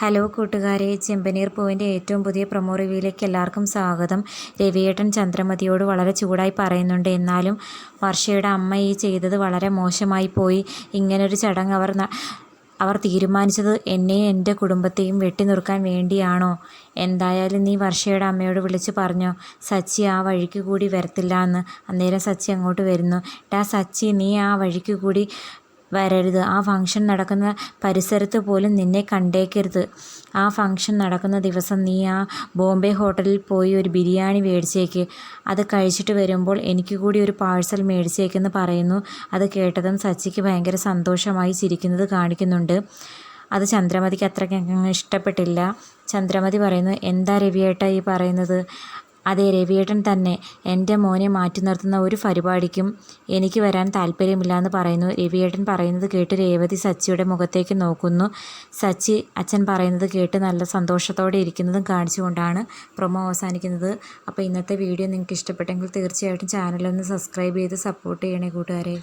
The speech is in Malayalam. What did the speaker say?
ഹലോ കൂട്ടുകാരെ ചെമ്പനീർ പൂവിന്റെ ഏറ്റവും പുതിയ പ്രൊമോ റിവ്യൂയിലേക്ക് എല്ലാവർക്കും സ്വാഗതം. രവിയേട്ടൻ ചന്ദ്രമതിയോട് വളരെ ചൂടായി പറയുന്നുണ്ട് എന്നാലും വർഷയുടെ അമ്മ ഈ ചെയ്തത് വളരെ മോശമായി പോയി. ഇങ്ങനൊരു ചടങ്ങ് അവർ അവർ തീരുമാനിച്ചത് എന്നെയും എന്റെ കുടുംബത്തെയും വെട്ടി നിർക്കാൻ വേണ്ടിയാണോ? എന്തായാലും നീ വർഷയുടെ അമ്മയോട് വിളിച്ച് പറഞ്ഞോ സച്ചി ആ വഴിക്ക് കൂടി വരത്തില്ല എന്ന്. അന്നേരം സച്ചി അങ്ങോട്ട് വരുന്നു ടാ സച്ചി നീ ആ വഴിക്ക് കൂടി വരരുത്. ആ ഫംഗ്ഷൻ നടക്കുന്ന പരിസരത്ത് പോലും നിന്നെ കണ്ടേക്കരുത്. ആ ഫംഗ്ഷൻ നടക്കുന്ന ദിവസം നീ ആ ബോംബെ ഹോട്ടലിൽ പോയി ഒരു ബിരിയാണി മേടിച്ചേക്ക്. അത് കഴിച്ചിട്ട് വരുമ്പോൾ എനിക്ക് കൂടി ഒരു പാഴ്സൽ മേടിച്ചേക്കെന്ന് പറയുന്നു. അത് കേട്ടതും സച്ചിക്ക് ഭയങ്കര സന്തോഷമായി ചിരിക്കുന്നത് കാണിക്കുന്നുണ്ട്. അത് ചന്ദ്രമതിക്ക് അത്രയ്ക്ക് ഇഷ്ടപ്പെട്ടില്ല. ചന്ദ്രമതി പറയുന്നു എന്താ രവിയേട്ട ഈ പറയുന്നത്? അതെ രവിയേട്ടൻ തന്നെ. എന്റെ മോനെ മാറ്റി നിർത്തുന്ന ഒരു പരിപാടിക്കും എനിക്ക് വരാൻ താല്പര്യമില്ല എന്ന് പറയുന്നു. രവിയേട്ടൻ പറയുന്നത് കേട്ട് രേവതി സച്ചിയുടെ മുഖത്തേക്ക് നോക്കുന്നു. സച്ചി അച്ഛൻ പറയുന്നത് കേട്ട് നല്ല സന്തോഷത്തോടെ ഇരിക്കുന്നതും കാണിച്ചുകൊണ്ടാണ് പ്രൊമോ അവസാനിക്കുന്നത്. അപ്പോൾ ഇന്നത്തെ വീഡിയോ നിങ്ങൾക്ക് ഇഷ്ടപ്പെട്ടെങ്കിൽ തീർച്ചയായിട്ടും ചാനലൊന്ന് സബ്സ്ക്രൈബ് ചെയ്ത് സപ്പോർട്ട് ചെയ്യണേ കൂട്ടുകാരെ.